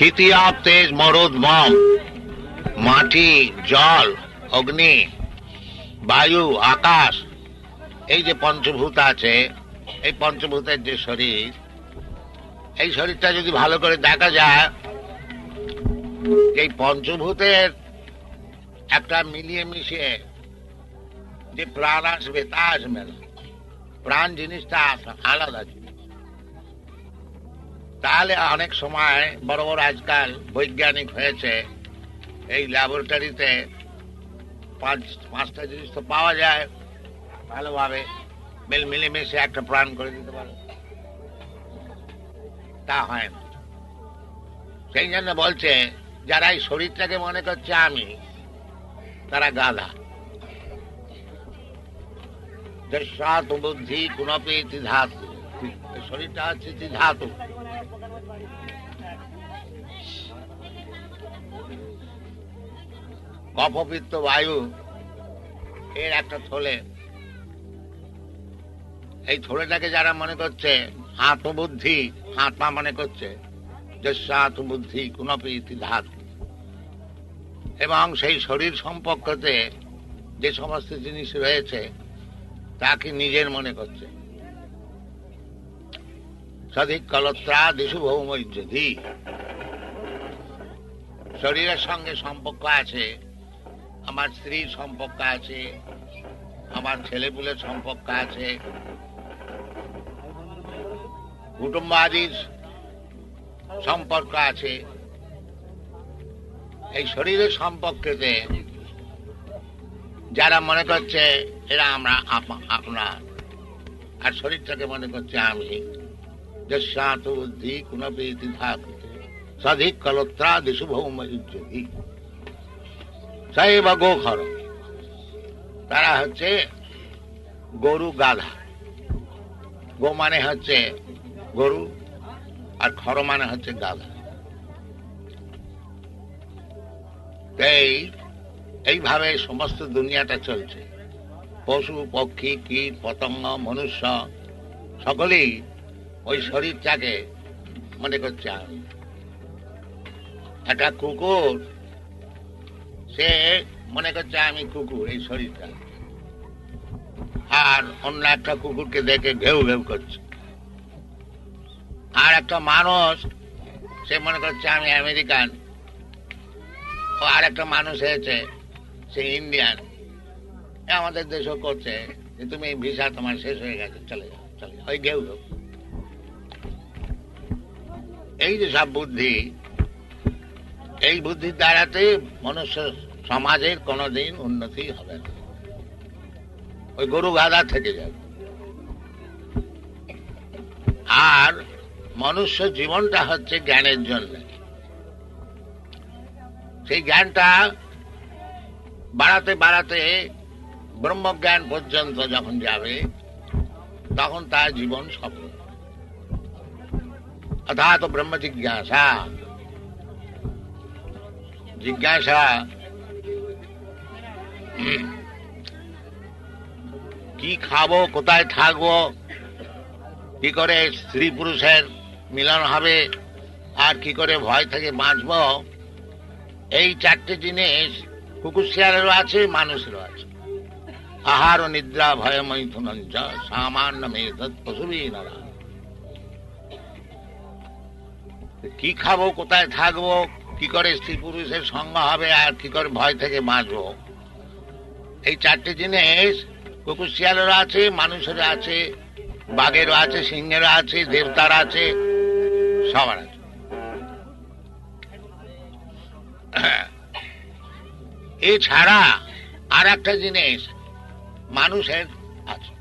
ক্ষিতিয়াব তেজ মরদ মম। মাটি, জল, অগ্নি, বায়ু, আকাশ। এই যে পঞ্চভূত আছে, এই পঞ্চভূতের যে শরীর, এই শরীরটা যদি ভালো করে দেখা যায়, এই পঞ্চভূতের একটা মিলিয়ে মিশিয়ে যে প্রাণ আসবে তা আসবে না। প্রাণ জিনিসটা আলাদা তাহলে অনেক সময় বড় বড় আজকাল বৈজ্ঞানিক হয়েছে, এই ল্যাবরেটরিতে পাঁচ, পাঁচটা জিনিস তো পাওয়া যায়, ভালোভাবে মিল, মিলেমিশে একটা প্রাণ করে দিতে পারে। তা হয় না। সেই জন্য বলছে, যারা এই শরীরটাকে মনে করছে আমি, তারা গাধা। বুদ্ধি কুণপি ধাতু শরীরটা হচ্ছে ধাতু কপপিত্ত বায়ু। এর একটা থলে। এই থলেটাকে যারা মনে করছে হাত আত্মবুদ্ধি আত্মা মনে করছে যে আত্মবুদ্ধি কুণপি ধাত। এবং সেই শরীর সম্পর্কতে যে সমস্ত জিনিস রয়েছে, তাকে নিজের মনে করছে। সধিক কলত্রা দিশু ভৌমৈর্যধি শরীরের সঙ্গে সম্পর্ক আছে আমার স্ত্রীর সম্পর্ক আছে, আমার ছেলেপুলের সম্পর্ক আছে কুটুম্বাদির সম্পর্ক আছে। এই শরীরের সম্পর্কেতে যারা মনে করছে এরা আমরা আপ- আপনার, আর শরীরটাকে মনে করছে আমি। যশাত বুদ্ধি কুণপীতি ধাতু সধিক কলত্রা দিশুভৌম দিশু ভৌমযুদ্ধি সাহেব গোখর তারা হচ্ছে গরু গাধা। গো মানে হচ্ছে গরু, আর খর মানে হচ্ছে গাধা। এই, এইভাবে সমস্ত দুনিয়াটা চলছে। পশু, পক্ষী, কীট, পতঙ্গ, মনুষ্য, সকলেই ওই শরীরটাকে মনে করছে একটা কুকুর সে মনে করছে আমি কুকুর, এই শরীরটা। আর অন্য একটা কুকুরকে দেখে ঘেউ ঘেউ করছে। আর একটা মানুষ, সে মনে করছে আমি আমেরিকান। ও আর একটা মানুষ হয়েছে, সে ইন্ডিয়ান। আমাদের দেশও করছে, যে তুমি ভিসা তোমার শেষ হয়ে গেছে, চলে যাও চলে যাও। ওই ঘেউ ঘেউ। এই যে সব বুদ্ধি এই বুদ্ধির দ্বারাতে মনুষ্য সমাজের কোনোদিন উন্নতি হবে না। ওই গরু গাদা থেকে যাবে। আর মনুষ্য জীবনটা হচ্ছে জ্ঞানের জন্য। সেই জ্ঞানটা বাড়াতে বাড়াতে ব্রহ্মজ্ঞান পর্যন্ত যখন যাবে, তখন তার জীবন সফল অর্থাৎ ব্রহ্ম জিজ্ঞাসা জিজ্ঞাসা। কি খাব, কোথায় থাকব, কি করে স্ত্রী পুরুষের মিলন হবে, আর কি করে ভয় থেকে বাঁচবো, এই চারটে জিনিস কুকুর শিয়ালেরও আছে, মানুষেরও আছে। আহার ও নিদ্রা, ভয় মৈথুনঞ্চ সামান্য নারা কি খাব, কোথায় থাকব কি করে স্ত্রী পুরুষের সঙ্গ হবে আর কি করে ভয় থেকে বাঁচবো? এই চারটে জিনিস কুকুর শিয়ালেরও আছে, মানুষেরও আছে, বাঘেরও আছে, সিংহেরও আছে, দেবতার আছে, সবার আছে। এছাড়া আর একটা জিনিস মানুষের আছে।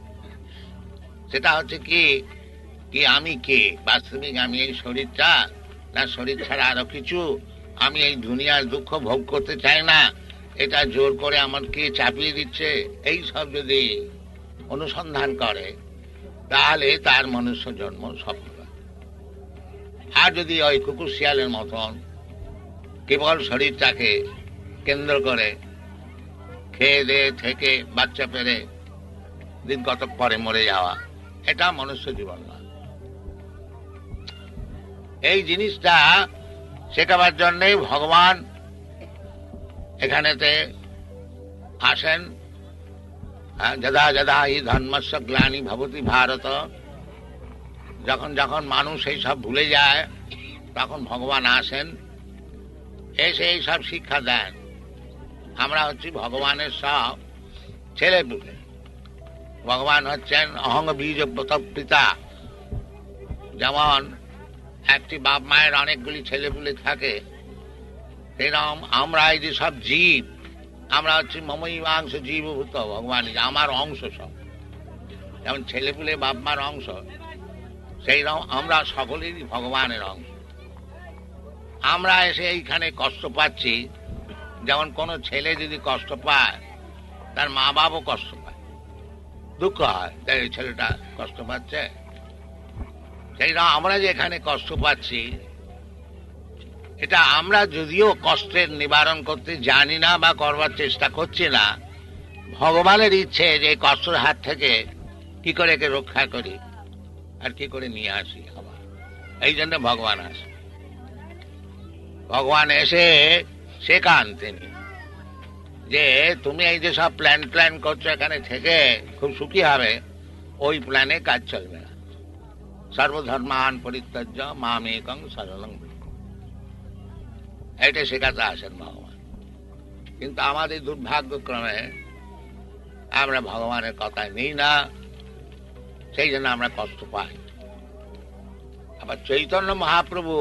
সেটা হচ্ছে কি কি আমি কে? বাস্তবিক আমি এই শরীরটা? না শরীর ছাড়া আরও কিছু? আমি এই দুনিয়ার দুঃখ ভোগ করতে চাই না। এটা জোর করে আমাকে চাপিয়ে দিচ্ছে? এই সব যদি অনুসন্ধান করে, তাহলে তার মনুষ্য জন্ম সফল আর যদি ওই কুকুর শিয়ালের মতন কেবল শরীরটাকে কেন্দ্র করে খেয়ে দিয়ে থেকে বাচ্চা পেরে দিন কতক পরে মরে যাওয়া, এটা মনুষ্য জীবন না। এই জিনিসটা শেখাবার জন্যেই ভগবান এখানেতে আসেন। হ্যাঁ, যদা যদা হি ধর্মস্ব গ্লানি ভবতি ভারত। যখন যখন মানুষ এই সব ভুলে যায় তখন ভগবান আসেন এসে এই সব শিক্ষা দেন। আমরা হচ্ছি ভগবানের সব ছেলে পুলে। ভগবান হচ্ছেন অহং বীজ পিতা যেমন একটি বাপ মায়ের অনেকগুলি ছেলেপুলে থাকে। সেরকম আমরা এই যে সব জীব। আমরা হচ্ছি মমই অংশ জীবভূত, ভগবান আমার অংশ সব। যেমন ছেলেপুলে বাপ মার অংশ, সেই রকম আমরা সকলেরই ভগবানের অংশ। আমরা এসে এইখানে কষ্ট পাচ্ছি। যেমন কোনো ছেলে যদি কষ্ট পায়, তার মা বাবাও কষ্ট পায়। দুঃখ হয় তাই এই ছেলেটা কষ্ট পাচ্ছে। রকম আমরা যে এখানে কষ্ট পাচ্ছি, এটা আমরা যদিও কষ্টের নিবারণ করতে জানি না বা করবার চেষ্টা করছি না, ভগবানের ইচ্ছে যে কষ্টের হাত থেকে কি করে একে রক্ষা করি আর কি করে নিয়ে আসি আবার। এই জন্য ভগবান আসে। ভগবান এসে শেখান তিনি যে তুমি এই যে সব প্ল্যান প্ল্যান করছ এখানে থেকে খুব সুখী হবে, ওই প্ল্যানে কাজ চলবে না। সর্বধর্মান পরিত্যাজ্য মাম একং সরলং। এইটা শেখাতে আসেন ভগবান কিন্তু আমাদের দুর্ভাগ্যক্রমে আমরা ভগবানের কথায় নেই না, সেই জন্য আমরা কষ্ট পাই আবার চৈতন্য মহাপ্রভু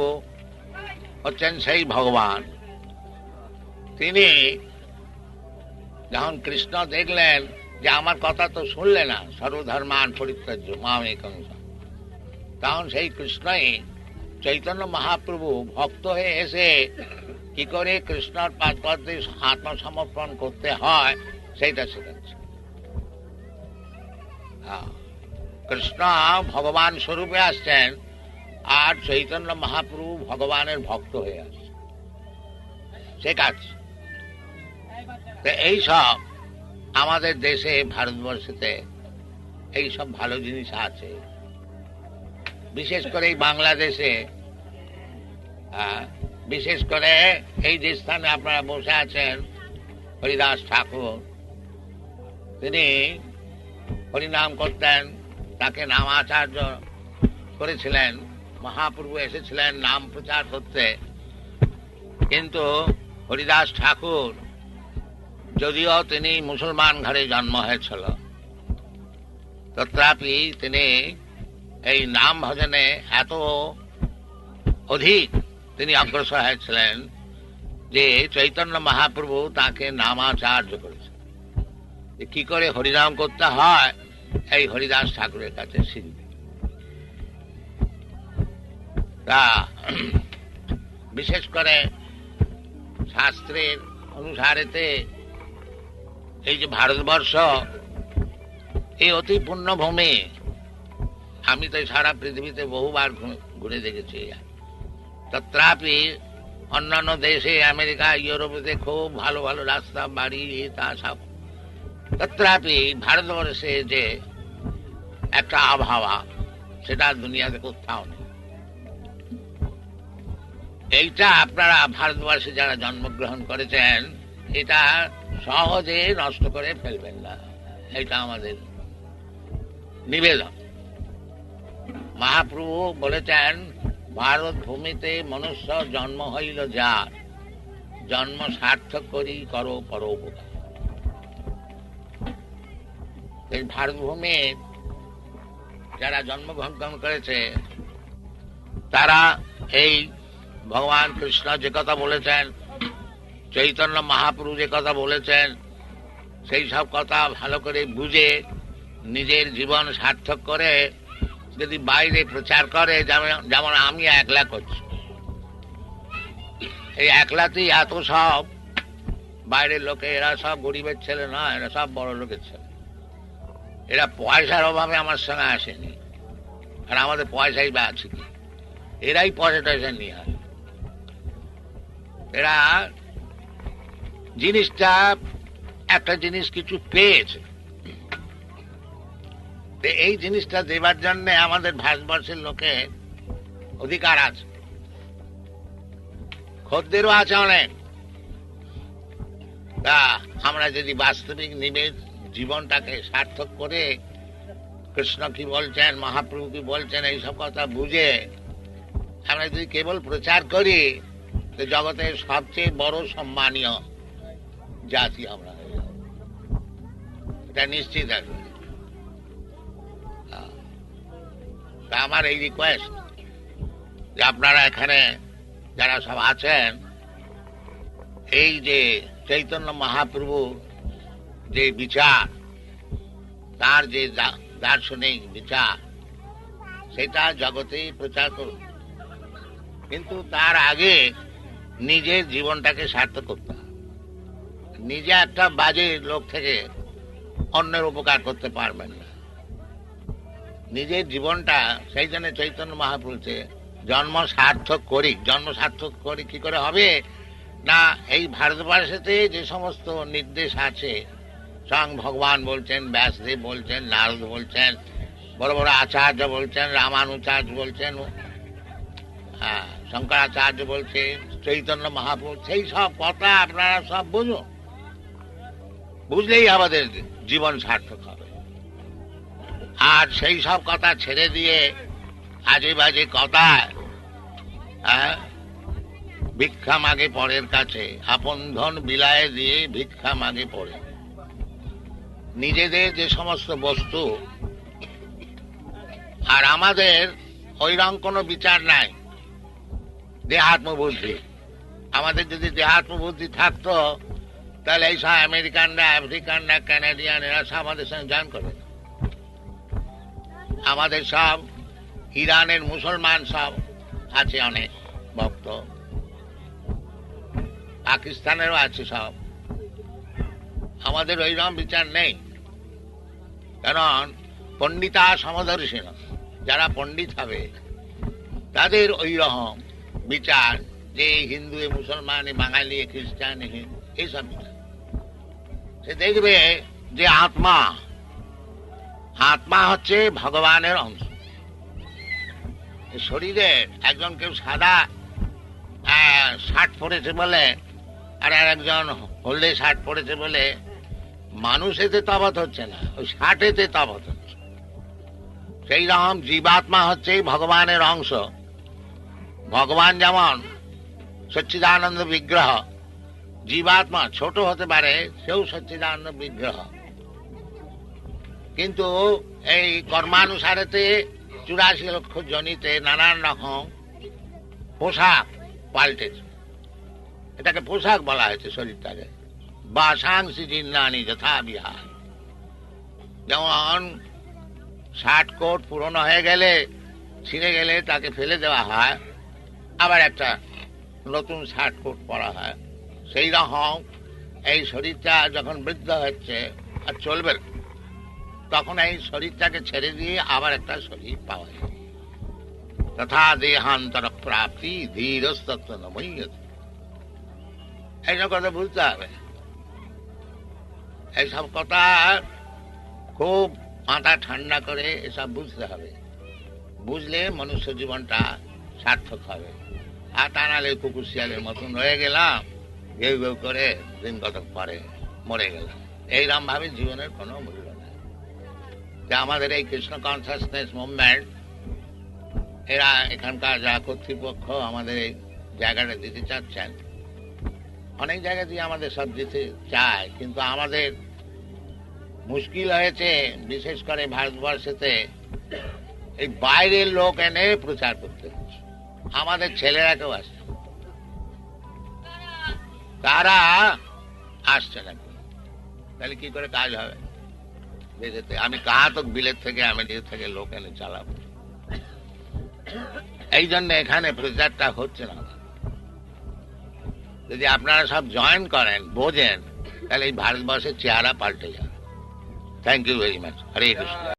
হচ্ছেন সেই ভগবান তিনি যখন কৃষ্ণ দেখলেন যে আমার কথা তো শুনলে না, সর্বধর্মান পরিত্যাজ্য মাম একং সরলং। তখন সেই কৃষ্ণই চৈতন্য মহাপ্রভু ভক্ত হয়ে এসে কি করে কৃষ্ণর পাদপদে আত্মসমর্পণ করতে হয়, সেইটা শেখাচ্ছে। হ্যাঁ। কৃষ্ণ ভগবান স্বরূপে আসছেন আর চৈতন্য মহাপ্রভু ভগবানের ভক্ত হয়ে আসছে শেখাচ্ছে। তো এইসব আমাদের দেশে, ভারতবর্ষেতে এইসব ভালো জিনিস আছে। বিশেষ করে এই বাংলাদেশে আহ, বিশেষ করে এই যে স্থানে আপনারা বসে আছেন হরিদাস ঠাকুর তিনি হরিনাম করতেন তাকে নামাচার্য করেছিলেন মহাপ্রভু এসেছিলেন নাম প্রচার করতে। কিন্তু হরিদাস ঠাকুর যদিও তিনি মুসলমান ঘরে জন্ম হয়েছিল তথাপি তিনি এই নাম ভজনে এত অধিক তিনি অগ্রসর হয়েছিলেন যে চৈতন্য মহাপ্রভু তাকে নামাচার্য করেছেন। কি করে হরিনাম করতে হয়, এই হরিদাস ঠাকুরের কাছে শিখবে। তা, বিশেষ করে শাস্ত্রের অনুসারেতে এই যে ভারতবর্ষ, এই অতি পুণ্যভূমি আমি তো সারা পৃথিবীতে বহুবার ঘুরে দেখেছি তত্রাপি অন্যান্য দেশে, আমেরিকা ইউরোপেতে খুব ভালো ভালো রাস্তা, বাড়ি তা, সব। তত্রাপি ভারতবর্ষে যে একটা আবহাওয়া, সেটা দুনিয়াতে কোথাও নেই। এইটা আপনারা ভারতবর্ষে যারা জন্মগ্রহণ করেছেন, এটা সহজে নষ্ট করে ফেলবেন না। এটা আমাদের নিবেদন। মহাপ্রভু বলেছেন ভারত ভূমিতে মনুষ্য জন্ম হইল যার? জন্ম সার্থক করি করো পরোপকার। এই ভারত ভূমির যারা জন্মগ্রহণ করেছে, তারা এই ভগবান কৃষ্ণ যে কথা বলেছেন, চৈতন্য মহাপ্রভু যে কথা বলেছেন, সেই সব কথা ভালো করে বুঝে নিজের জীবন সার্থক করে যদি বাইরে প্রচার করে, যেমন আমি একলা করছি। এই একলাতেই এত সব। বাইরের লোকে, এরা সব গরিবের ছেলে না, এরা সব বড় লোকের ছেলে। এরা পয়সার অভাবে আমার সঙ্গে আসেনি। আর আমাদের পয়সাই বা আছে কি এরাই পয়সা টয়সা নিয়ে আসে। এরা জিনিসটা, একটা জিনিস কিছু পেয়েছে। এই জিনিসটা দেবার জন্য আমাদের ভারতবর্ষের লোকে অধিকার আছে। খদ্দেরও আছে অনেক। তা আমরা যদি বাস্তবিক নিবে জীবনটাকে সার্থক করে কৃষ্ণ কি বলছেন, মহাপ্রভু কি বলছেন এইসব কথা বুঝে আমরা যদি কেবল প্রচার করি, তো জগতের সবচেয়ে বড় সম্মানীয় জাতি আমরা এটা নিশ্চিত আছে। আমার এই রিকোয়েস্ট যে আপনারা এখানে যারা সব আছেন, এই যে চৈতন্য মহাপ্রভু যে বিচার, তার যে দার্শনিক বিচার, সেটা জগতে প্রচার করুন। কিন্তু তার আগে নিজের জীবনটাকে সার্থক করতে নিজে একটা বাজে লোক থেকে অন্যের উপকার করতে পারবেন নিজের জীবনটা, সেই জন্য চৈতন্য মহাপুরুষে জন্ম সার্থক করি, জন্ম সার্থক করি কি করে হবে? না, এই ভারতবর্ষেতে যে সমস্ত নির্দেশ আছে, স্বয়ং ভগবান বলছেন, ব্যাসদেব বলছেন, নারদ বলছেন, বড় বড় আচার্য বলছেন, রামানুচার্য বলছেন হ্যাঁ শঙ্করাচার্য বলছে চৈতন্য মহাপুরুষ সেই সব কথা আপনারা সব বুঝুন বুঝলেই আমাদের জীবন সার্থক হবে। আর সেই সব কথা ছেড়ে দিয়ে আজে বাজে কথা হ্যাঁ? ভিক্ষা মাগে পরের কাছে, আপন ধন বিলায় দিয়ে ভিক্ষা মাগে পড়ে নিজেদের যে সমস্ত বস্তু, আর আমাদের ওইরকম কোনো বিচার নাই। দেহাত্ম বুদ্ধি আমাদের যদি দেহাত্ম বুদ্ধি থাকতো, তাহলে এই সব আমেরিকানরা, আফ্রিকানরা কানাডিয়ান এরা সব আমাদের সঙ্গে জয়েন করে না। আমাদের সব, ইরানের মুসলমান সব আছে অনেক ভক্ত। পাকিস্তানেরও আছে সব। আমাদের ওইরকম বিচার নেই। কারণ পণ্ডিতা সমদর্শী যারা পণ্ডিত হবে, তাদের ওই রকম বিচার যে হিন্দু এ মুসলমান এ বাঙালি এ খ্রিস্টান এ এইসব বিচার। সে দেখবে যে আত্মা আত্মা হচ্ছে ভগবানের অংশ। শরীরের একজন কেউ সাদা শার্ট পরেছে বলে, আর একজন হলদে শার্ট পরেছে বলে মানুষ এতে তফাৎ হচ্ছে না, ওই শার্টেতে তফাৎ হচ্ছে। সেই রকম জীবাত্মা হচ্ছে ভগবানের অংশ। ভগবান যেমন সচ্চিদানন্দ বিগ্রহ, জীবাত্মা ছোট হতে পারে, সেও সচ্চিদানন্দ বিগ্রহ। কিন্তু এই কর্মানুসারেতে চুরাশি লক্ষ জনিতে নানান রকম পোশাক পাল্টেছে। এটাকে পোশাক বলা হয়েছে শরীরটাকে। বাসাংশি জিন্নানি যথা বিহার। যেমন শার্ট কোট পুরনো হয়ে গেলে ছিঁড়ে গেলে তাকে ফেলে দেওয়া হয়। আবার একটা নতুন শার্ট কোট পরা হয়। সেই রকম এই শরীরটা যখন বৃদ্ধ হচ্ছে আর চলবে না, তখন এই শরীরটাকে ছেড়ে দিয়ে আবার একটা শরীর পাওয়া যায়। তথা দেহান্তর প্রাপ্তি ধীরস্তত্ব এইসব কথা বুঝতে হবে। এইসব কথা খুব মাথা ঠান্ডা করে এসব বুঝতে হবে। বুঝলে মনুষ্য জীবনটা সার্থক হবে। আর তা নাহলে কুকুর শিয়ালের মতন রয়ে গেলাম, ঘেউ ঘেউ করে দিন কতক পরে মরে গেলাম। এইরকম ভাবে জীবনের কোনো মূল্য নেই। যে আমাদের এই কৃষ্ণ কনসাসনেস মুভমেন্ট এরা এখানকার যা কর্তৃপক্ষ আমাদের এই জায়গাটা দিতে চাচ্ছেন, অনেক জায়গা দিয়ে আমাদের সব দিতে চায়, কিন্তু আমাদের মুশকিল হয়েছে, বিশেষ করে ভারতবর্ষেতে এই বাইরের লোক এনে প্রচার করতে হচ্ছে। আমাদের ছেলেরা কেউ আসছে তারা আসছে না তাহলে কি করে কাজ হবে? আমি থেকে আমেরিকা থেকে লোক এনে চালাবো। এই জন্য এখানে প্রচারটা হচ্ছে না যদি আপনারা সব জয়েন করেন, বোঝেন, তাহলে এই ভারতবর্ষের চেহারা পাল্টে যাবে। Thank you very much Hare Krishna